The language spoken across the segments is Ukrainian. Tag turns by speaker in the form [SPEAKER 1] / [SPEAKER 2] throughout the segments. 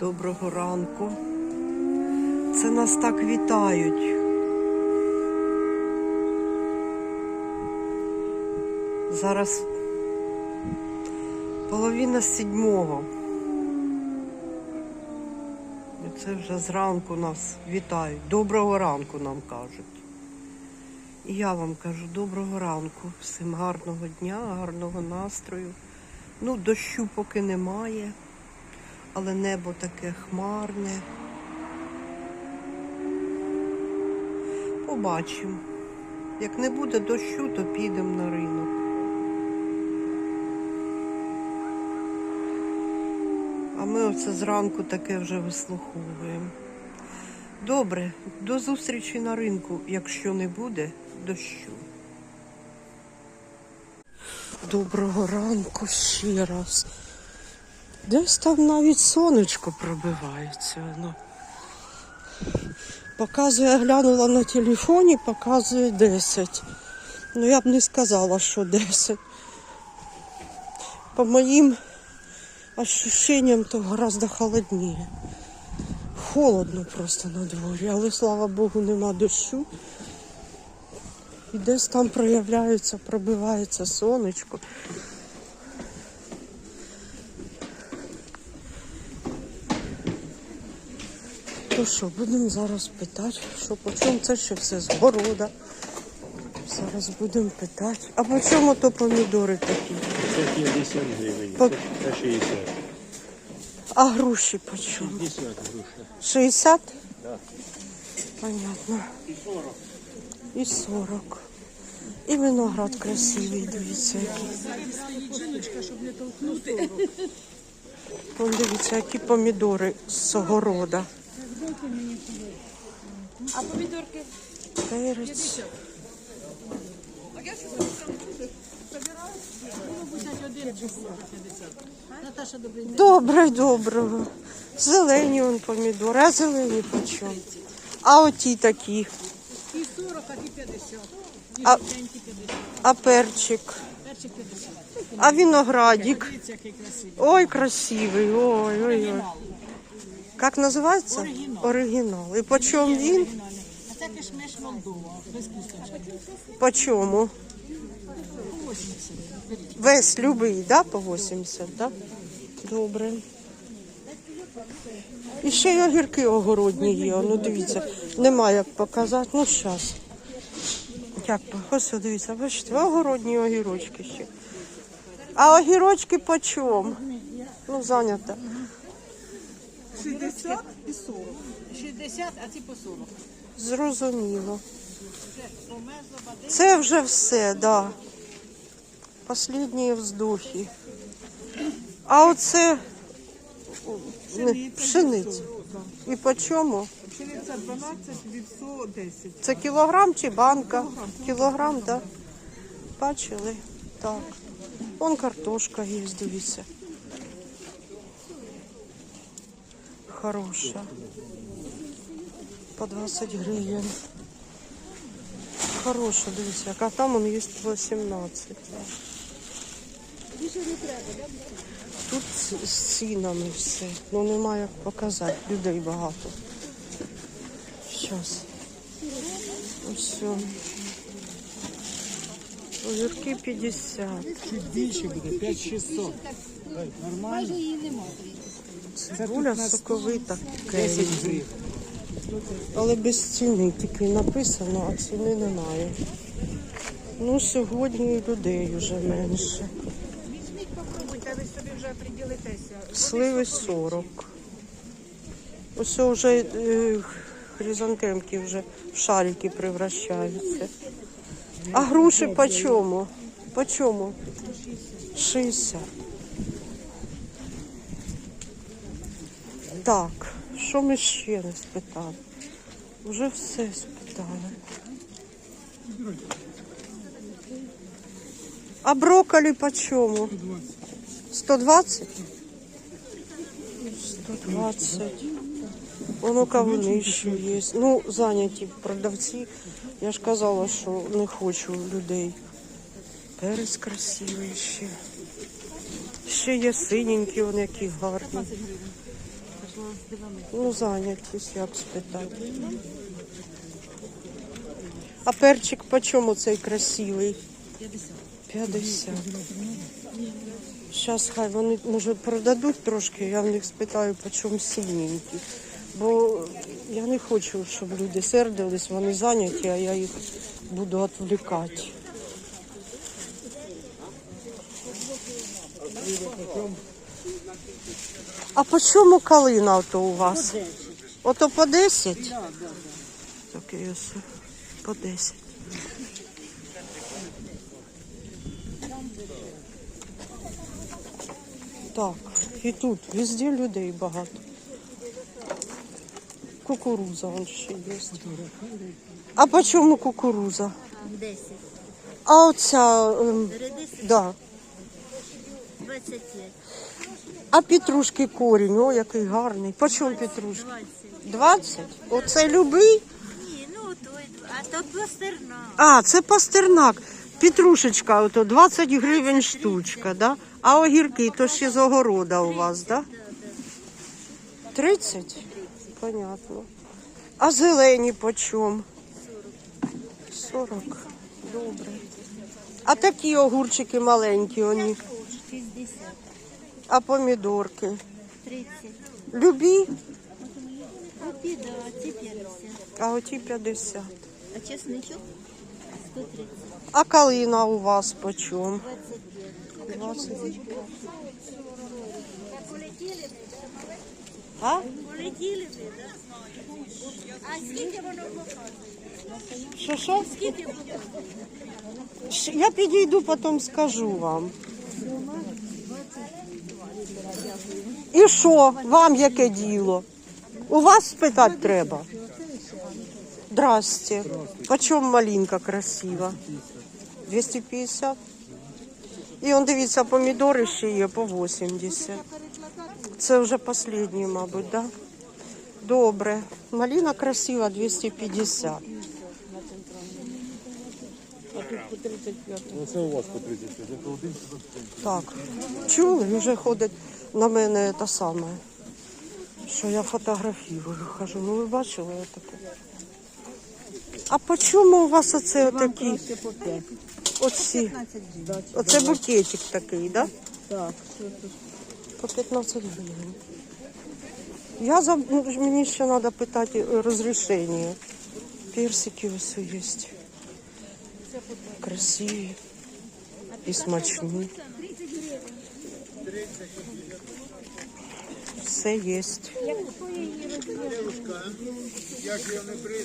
[SPEAKER 1] Доброго ранку. Це нас так вітають. Зараз половина сідьмого. І це вже зранку нас вітають. Доброго ранку нам кажуть. І я вам кажу доброго ранку. Всім гарного дня, гарного настрою. Ну, дощу поки немає, але небо таке хмарне. Побачимо. Як не буде дощу, то підемо на ринок. А ми оце зранку таке вже вислуховуємо. Добре, до зустрічі на ринку, якщо не буде дощу. Доброго ранку ще раз. Десь там навіть сонечко пробивається. Воно. Показує, глянула на телефоні, показує 10. Ну я б не сказала, що 10. По моїм ощущениям, то гораздо холодніше. Холодно просто на дворі, але слава Богу, нема дощу. І десь там проявляється, пробивається сонечко. То що, будемо зараз питати, що по чому це ще все з города. Зараз будемо питати. А по чому то помідори такі?
[SPEAKER 2] Це 50 гривень,
[SPEAKER 1] По-
[SPEAKER 2] це це 60.
[SPEAKER 1] А груші по чому?
[SPEAKER 2] 50 груша.
[SPEAKER 1] 60?
[SPEAKER 2] Да.
[SPEAKER 1] Понятно. І 40. І 40. І виноград красивий, дивіться, який. Вон дивіться, які помідори з огорода.
[SPEAKER 3] А помідорки?
[SPEAKER 1] Перець.
[SPEAKER 3] Наташа, добрий день.
[SPEAKER 1] Добре, доброго. Зелені вон помідори, а зелені по чому? А оті такі.
[SPEAKER 3] І 40, а і 50. І
[SPEAKER 1] А-
[SPEAKER 3] 50.
[SPEAKER 1] А перчик.
[SPEAKER 3] Перчик 50.
[SPEAKER 1] А виноградик.
[SPEAKER 3] Дивіться, який красивий.
[SPEAKER 1] Ой, красивий. Ой, ой, ой.
[SPEAKER 3] Оригінал.
[SPEAKER 1] Як називається?
[SPEAKER 3] Оригінал.
[SPEAKER 1] Оригінал. І по чому він?
[SPEAKER 3] А це кишмиш Молдова. Без кісточок.
[SPEAKER 1] По чому?
[SPEAKER 3] 80. Беріть.
[SPEAKER 1] Весь любий, да, по 80, да? Добре. І ще й огірки огородні є. Ну дивіться, немає як показати. Ну зараз. Як ось дивіться, бачите, огородні огірочки ще. А огірочки по чому? Ну, зайнято.
[SPEAKER 3] 60 і 40. 60, а ці по 40.
[SPEAKER 1] Зрозуміло. Це вже все, да. Последні вздохи. А оце не, пшениця. І по чому?
[SPEAKER 4] Пшениця 12, вівсо 10.
[SPEAKER 1] Це кілограм чи банка? Кілограм, так? Да? Бачили? Так. Вон картошка є, дивіться. Хороша. По 20 гривень. Хороша, дивіться, яка там он є по 17. Тут з- з цінами все. Ну немає як показати. Людей багато. Щас. Ось. о. Огірки 50.
[SPEAKER 2] Чуть більше буде, 5600. Нормально?
[SPEAKER 1] Цибуля соковита.
[SPEAKER 2] 10 гривень.
[SPEAKER 1] Але без ціни тільки написано, а ціни немає. Ну, сьогодні і людей вже менше.
[SPEAKER 4] Візьміть, попробуйте, ви собі вже приділитеся.
[SPEAKER 1] Сливи 40. Ось вже е, хризантемки вже в шарики превращаються. А груші по чому? По чому? 60. Так, що ми ще не спитали? Вже все спитали. А брокколі по чому? 120? 120. Воно кавуни ще є. Ну, зайняті продавці. Я ж казала, що не хочу людей. Перець красивий ще. Ще є синенькі, вони які гарні. Ну, зайнятість, як спитати. А перчик по чому цей красивий? 50. 50. Зараз хай вони, може, продадуть трошки, я в них спитаю, по чому синенький. Бо я не хочу, щоб люди сердились, вони зайняті, а я їх буду відвлікати. А по чому калина ото у вас? Ото по 10? Так, і ось по 10. Так, і тут везде людей багато. Кукуруза вон ще є. А по чому кукуруза?
[SPEAKER 5] 10.
[SPEAKER 1] А оця, ем, да.
[SPEAKER 5] 25.
[SPEAKER 1] А петрушки корінь, о, який гарний. По чому петрушки?
[SPEAKER 5] 20.
[SPEAKER 1] 20? Оце любий?
[SPEAKER 5] Ні, ну той, а то пластерна.
[SPEAKER 1] А, це пастернак. Петрушечка, ото 20 гривень штучка, да? А огірки то ще з огорода у вас, да? 30? Понятно. А зелені по чому? 40. Добре. А такі огурчики маленькі вони.
[SPEAKER 5] 60.
[SPEAKER 1] А помідорки?
[SPEAKER 5] 30.
[SPEAKER 1] Любі?
[SPEAKER 5] Оті, да, ці 50.
[SPEAKER 1] А оті 50.
[SPEAKER 5] А чесничок? 130.
[SPEAKER 1] А калина у вас по чому?
[SPEAKER 5] 25.
[SPEAKER 1] 20. А?
[SPEAKER 5] Полетіли ви, да? А скільки воно показує?
[SPEAKER 1] Що що?
[SPEAKER 5] Скільки воно?
[SPEAKER 1] Щ- Я підійду, потім скажу вам. І що? Вам яке діло? У вас спитати треба. Здрасте. Почем малинка красива? 250. І он дивіться, помідори ще є по 80. Це вже останні, мабуть, да? Добре. Малина красива 250.
[SPEAKER 2] Ну це у вас по 35. Це один
[SPEAKER 1] Так, чули, вже ходить на мене те саме, що я фотографірую. Кажу, ну ви бачили таке? А по чому у вас оце отакі? Оці. Оце букетик такий, да?
[SPEAKER 3] Так.
[SPEAKER 1] По 15 гривень. Я за... ну, мені ще треба питати розрішення. Персики ось є. Красиві і смачні. Все є.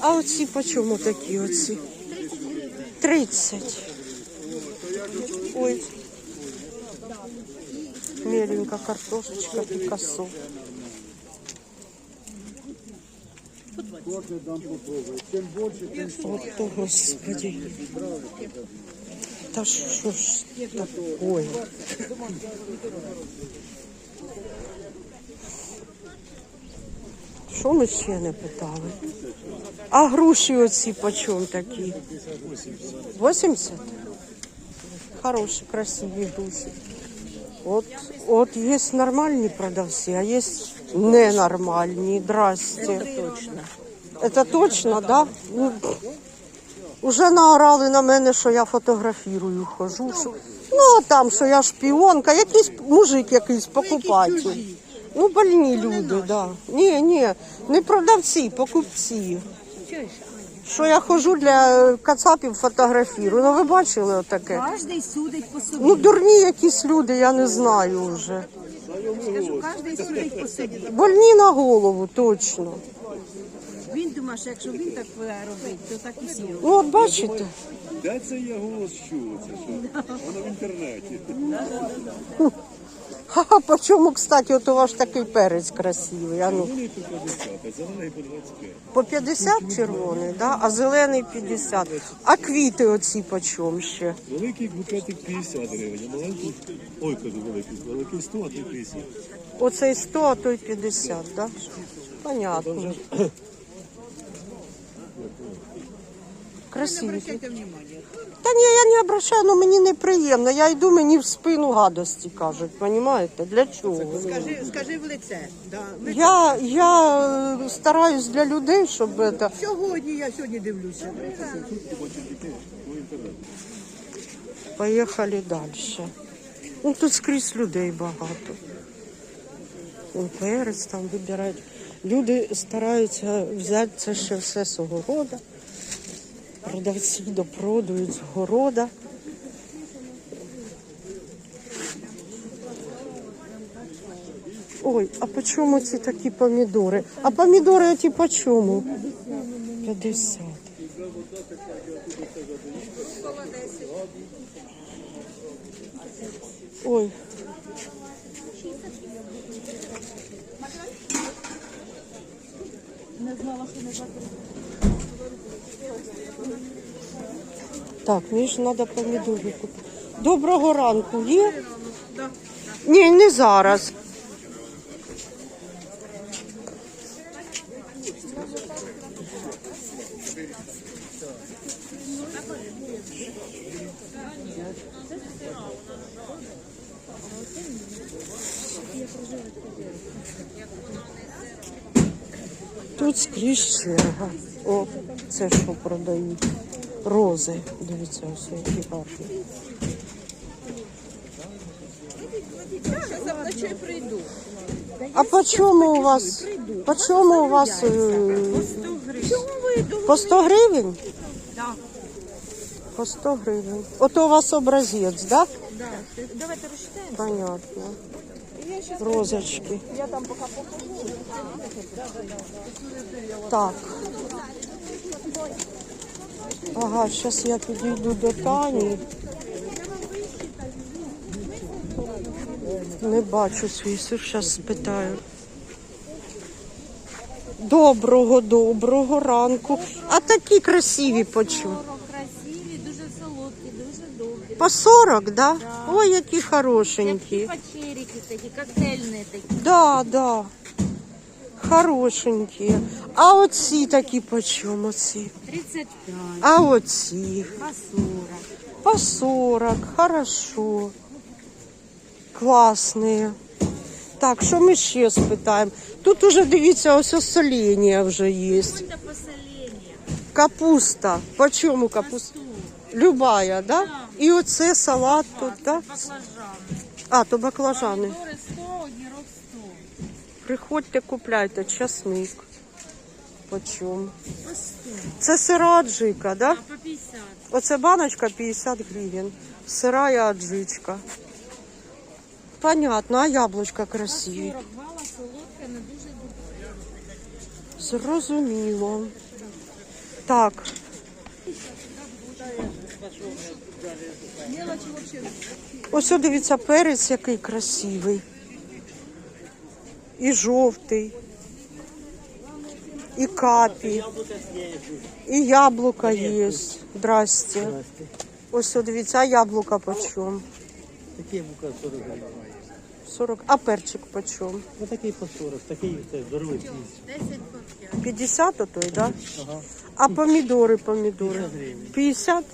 [SPEAKER 1] А оці по чому такі оці? 30. Ой. Меленька картошечка Пикассо. Вот то, господи. Та що ж такое? Що ми ще не питали? А груші оці по чому такі? 80? Хороші, красиві груші. От, от є нормальні продавці, а є ненормальні. Здрасте.
[SPEAKER 3] Точно.
[SPEAKER 1] Це точно, да? Ну, Уже наорали на мене, що я фотографірую, хожу. Що... Ну, а там, що я шпіонка, якийсь мужик якийсь покупатель. Ну, больні люди, да. Ні, ні, не продавці, покупці. Що я хожу для кацапів фотографірую. Ну, ви бачили отаке?
[SPEAKER 3] Кожний судить по собі.
[SPEAKER 1] Ну, дурні якісь люди, я не знаю вже.
[SPEAKER 3] Кажу, кожний судить по собі.
[SPEAKER 1] Больні на голову, точно.
[SPEAKER 3] Він думає, що якщо він так буде робити, то так і всі роблять.
[SPEAKER 1] От бачите.
[SPEAKER 2] Де це є голос чув? Це що? Воно в інтернеті.
[SPEAKER 1] Ха-ха, по чому, кстати, от у вас такий перець красивий. А ну.
[SPEAKER 2] Вони по 50, а зелений по 25.
[SPEAKER 1] По 50 червоний, да? а зелений 50. А квіти оці по чому ще?
[SPEAKER 2] Великий букетик 50 гривень, а маленький, ой, кажу великий, великий 100, а той 50.
[SPEAKER 1] Оцей 100, а той 50, да? Понятно.
[SPEAKER 4] Внимание.
[SPEAKER 1] Та ні, я не обращаю, ну мені неприємно. Я йду, мені в спину гадості кажуть, розумієте? Для чого?
[SPEAKER 4] Скажи, скажи в лице. Да. Ви-
[SPEAKER 1] Я, я е, стараюсь для людей, щоб це...
[SPEAKER 4] Сьогодні я сьогодні дивлюся.
[SPEAKER 1] Поїхали далі. Ну тут скрізь людей багато. Вон Перець там вибирають. Люди стараються взяти це ще все з огорода. Продавці допродують з города. Ой, а по чому ці такі помідори? А помідори ті по чому? 50. Ой. Так, мені ж треба помідори купити. Доброго ранку є? Ні, не зараз. Тут скрізь черга. О, це що продають? Рози. Дивіться, ось які гарні. А по чому у вас? По чому у вас? е, По 100 гривень? По 100 гривень. Ото у вас образець, так? Да?
[SPEAKER 5] Давайте розчитаємо.
[SPEAKER 1] Понятно. Розочки. Я там поки покажу. Так. Ага, зараз я підійду до Тані. Не бачу свій сир, зараз спитаю. Доброго, доброго ранку. А такі красиві почу.
[SPEAKER 5] Красиві, дуже солодкі, дуже добрі.
[SPEAKER 1] По 40, да? Ой, які хорошенькі.
[SPEAKER 5] Пачерики такі, коктейльні такі.
[SPEAKER 1] Да, да. Хорошенькі. А оці такі по чому ці?
[SPEAKER 5] 35,
[SPEAKER 1] А оці?
[SPEAKER 5] по 40.
[SPEAKER 1] По 40. Хорошо. Класні. Так, що ми ще спитаємо? Тут уже дивіться, ось осоління вже є. Капуста. По чому капуста? Любая, да? І оце салат тут, да?
[SPEAKER 5] Баклажани.
[SPEAKER 1] А, то баклажани.
[SPEAKER 5] Помідори 100, огірок 100.
[SPEAKER 1] Приходьте, купляйте часник. По чому? Це сира аджика, да?
[SPEAKER 5] По 50.
[SPEAKER 1] Оце баночка 50 гривень. Сирая аджичка. Понятно, а яблучка красиві.
[SPEAKER 5] 40 мала, солодка, не дуже добра.
[SPEAKER 1] Зрозуміло. Так. Ось дивіться, перець який красивий. І жовтий. І капі. І яблука є. Здрасте. Ось дивіться, а яблука почем?
[SPEAKER 6] Такий мука 40 гривень.
[SPEAKER 1] 40. А перчик почем?
[SPEAKER 6] Ну такий по 40, такий це здоровий
[SPEAKER 5] 10 по 5.
[SPEAKER 1] 50 отой, да?
[SPEAKER 6] Ага.
[SPEAKER 1] А помідори, помідори?
[SPEAKER 6] 50 гривень.
[SPEAKER 1] 50?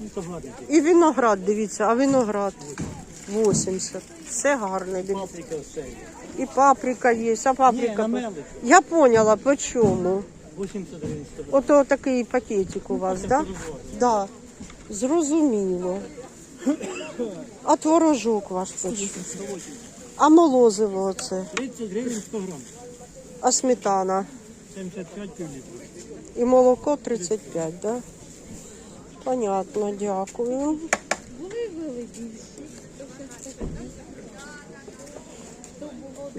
[SPEAKER 6] Ну гарний.
[SPEAKER 1] І виноград, дивіться, а виноград 80. Все гарне.
[SPEAKER 6] Паприка все.
[SPEAKER 1] І паприка є, а паприка. по- Я поняла, по чому.
[SPEAKER 6] 80 гривень 100
[SPEAKER 1] Ото такий пакетик у вас, так? Да? Да. Зрозуміло. А творожок ваш почем? А молозиво оце?
[SPEAKER 6] 30 гривень 100 грам.
[SPEAKER 1] А сметана?
[SPEAKER 6] 75 півлітрів.
[SPEAKER 1] І молоко 35, да? Понятно, дякую.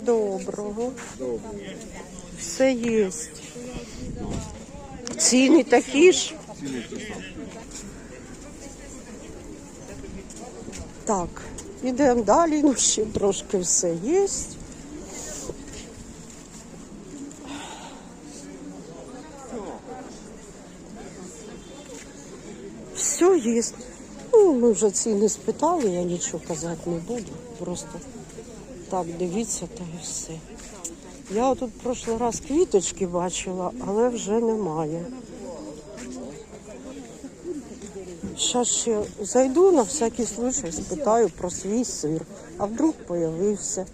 [SPEAKER 1] Доброго. Все є. Ціни такі ж. Так, ідемо далі, ну ще трошки все є. Все є. Ну, ми вже ціни спитали, я нічого казати не буду. Просто так дивіться та і все. Я тут прошлий раз квіточки бачила, але вже немає. Зараз ще зайду на всякий случай, спитаю про свій сир. А вдруг появився.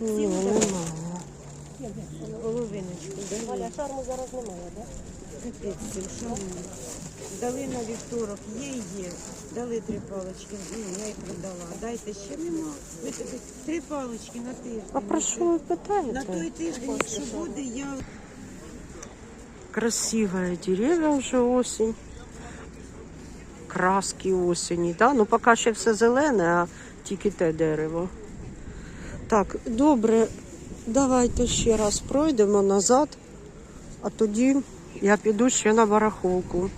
[SPEAKER 1] Ні, немає.
[SPEAKER 4] Половиночку
[SPEAKER 1] шарму зараз немає, так?
[SPEAKER 4] Дали на вівторок, є і є. Дали три палочки, ну, я їх продала. Дайте ще нема. Ви тобі три палочки на тиждень.
[SPEAKER 1] А про що ви
[SPEAKER 4] На той тиждень, якщо буде, я
[SPEAKER 1] Красивая деревья уже осень. Краски осені, да? Ну поки ще все зелене, а тільки те дерево. Так, добре, давайте ще раз пройдемо назад, а тоді я піду ще на барахолку.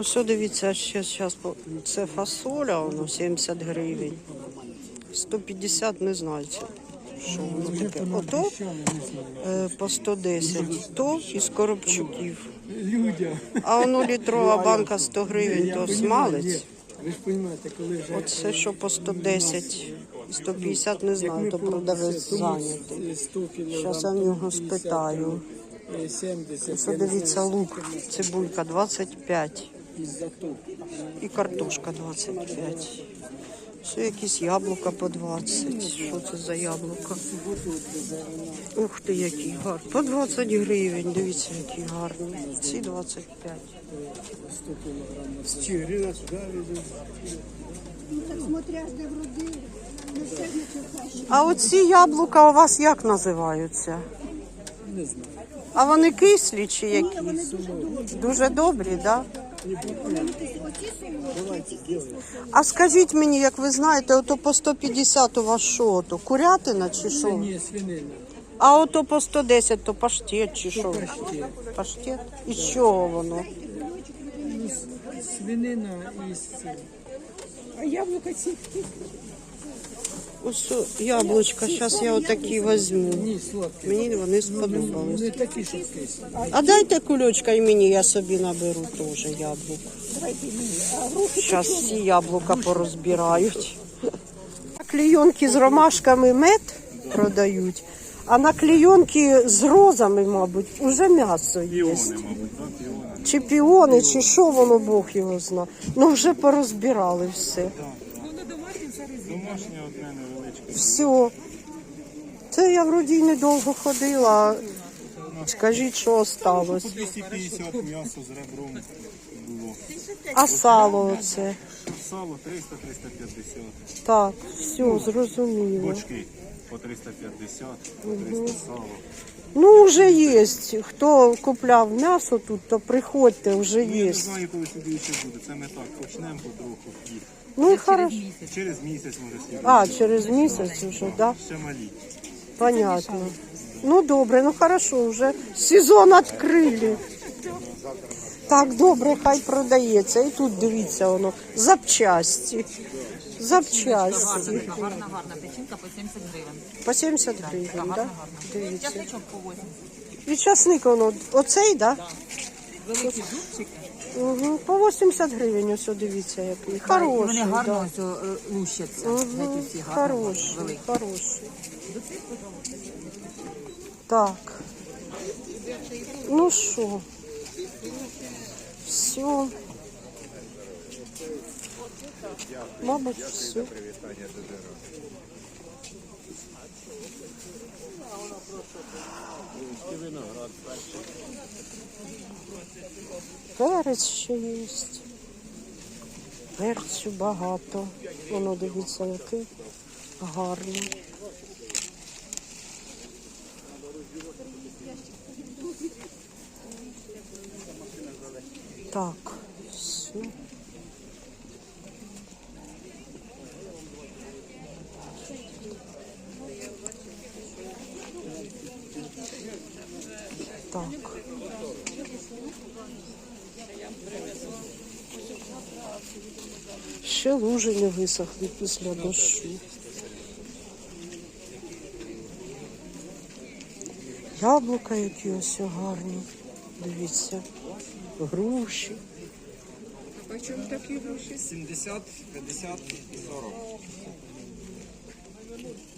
[SPEAKER 1] Ось дивіться, ще зараз це фасоля, воно 70 гривень. 150 не знаю. Що воно таке? Ото е, по 110, то із коробчуків. А воно літрова банка 100 гривень, то смалець. Оце що по 110, 150 не знаю, то продавець зайнятий. Зараз я в нього спитаю.
[SPEAKER 6] 70,
[SPEAKER 1] Що дивіться, лук, цибулька 25
[SPEAKER 6] із-за того.
[SPEAKER 1] І картошка 25. Все якісь яблука по 20. Що це за яблука? Ух ти, який гарний. По 20 гривень, дивіться, які гарні. Ці 25.
[SPEAKER 6] З Чигирина сюди везуть.
[SPEAKER 1] А оці яблука у вас як називаються?
[SPEAKER 6] Не знаю.
[SPEAKER 1] А вони кислі чи які? Дуже добрі, так? А скажіть мені, як ви знаєте, ото по 150 у вас що? То курятина чи що?
[SPEAKER 6] Ні, свинина.
[SPEAKER 1] А ото по 110 то паштет чи що?
[SPEAKER 6] Паштет.
[SPEAKER 1] Паштет? І з чого воно?
[SPEAKER 6] Свинина і цим. А яблука ці?
[SPEAKER 1] Ось яблучка, зараз я отакі візьму.
[SPEAKER 6] Сладкі.
[SPEAKER 1] Мені вони сподобались.
[SPEAKER 6] Не такі, що кислі.
[SPEAKER 1] А дайте кульочка і мені, я собі наберу теж яблук. Зараз всі яблука порозбирають. Клейонки з ромашками мед продають, а на клейонки з розами, мабуть, уже м'ясо є. Чи піони, чи що воно Бог його зна. Ну вже порозбирали все.
[SPEAKER 2] Домашнє одне невеличке.
[SPEAKER 1] Все. Це я вроді й недовго ходила. Скажіть, що осталось.
[SPEAKER 2] По 250 м'ясо з ребром було.
[SPEAKER 1] А сало оце.
[SPEAKER 2] Сало 300-350.
[SPEAKER 1] Так, все, зрозуміло.
[SPEAKER 2] Бочки по 350, по 300 сало.
[SPEAKER 1] Ну, вже є. Хто купляв м'ясо тут, то приходьте, вже
[SPEAKER 2] Ну, я
[SPEAKER 1] є.
[SPEAKER 2] не знаю, коли сюди ще буде. Це ми так почнемо потроху. І
[SPEAKER 1] Ну і хорошо.
[SPEAKER 2] через місяць може сюди.
[SPEAKER 1] А, через місяць вже, так? Да?
[SPEAKER 2] Ще малі.
[SPEAKER 1] Понятно. Ну добре, ну хорошо, вже сезон відкрили. Так, добре, хай продається. І тут дивіться воно. Запчасті. Запчасті.
[SPEAKER 3] Гарна, гарна печінка по 70 гривень.
[SPEAKER 1] По 70 гривень, так? Да? Дивіться.
[SPEAKER 3] Часничок по 80.
[SPEAKER 1] І часник воно оцей, так? Да?
[SPEAKER 3] Великі зубчики.
[SPEAKER 1] Угу. По 80 гривень, ось дивіться, який. Хороший.
[SPEAKER 3] Вони
[SPEAKER 1] да.
[SPEAKER 3] ось е, лущаться.
[SPEAKER 1] Угу.
[SPEAKER 3] Гарно. Великі.
[SPEAKER 1] хороший. Так. Ну що? Все. Мабуть, все. Перець ще є. Перцю багато. Воно дивіться, який гарний. Так, все. Так. Ще лужи не висохли після дощу. Яблука які ось гарні. Дивіться. Груші.
[SPEAKER 7] 70, 50 і 40.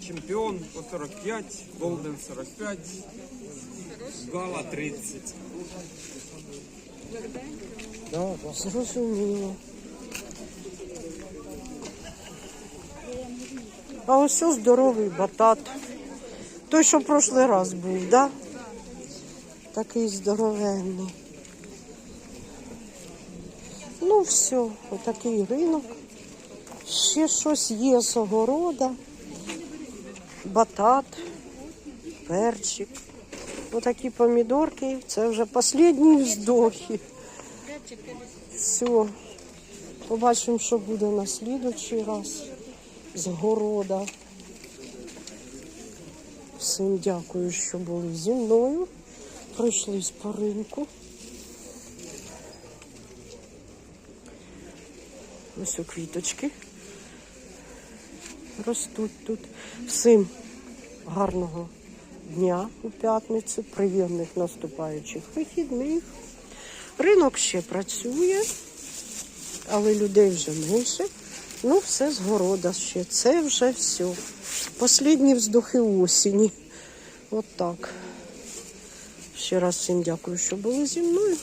[SPEAKER 7] Чемпіон по 45, Голден 45, Гала 30.
[SPEAKER 1] Зрозуміло. А ось здоровий батат. Той, що в прошлий раз був, да? Такий здоровенний. Ну, все, отакий ринок. Ще щось є з огорода. Батат, перчик. Отакі помідорки. Це вже останні вздохи. Все. Побачимо, що буде на слідуючий раз з города. Всім дякую, що були зі мною. Пройшлись по ринку. Ось у квіточки ростуть тут. Всім гарного дня у п'ятницю, приємних наступаючих вихідних. Ринок ще працює, але людей вже менше. Ну, все з города ще. Це вже все. Послідні вздохи осені. От так. Ще раз всім дякую, що були зі мною.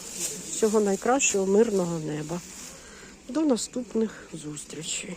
[SPEAKER 1] Всього найкращого, мирного неба. До наступних зустрічей.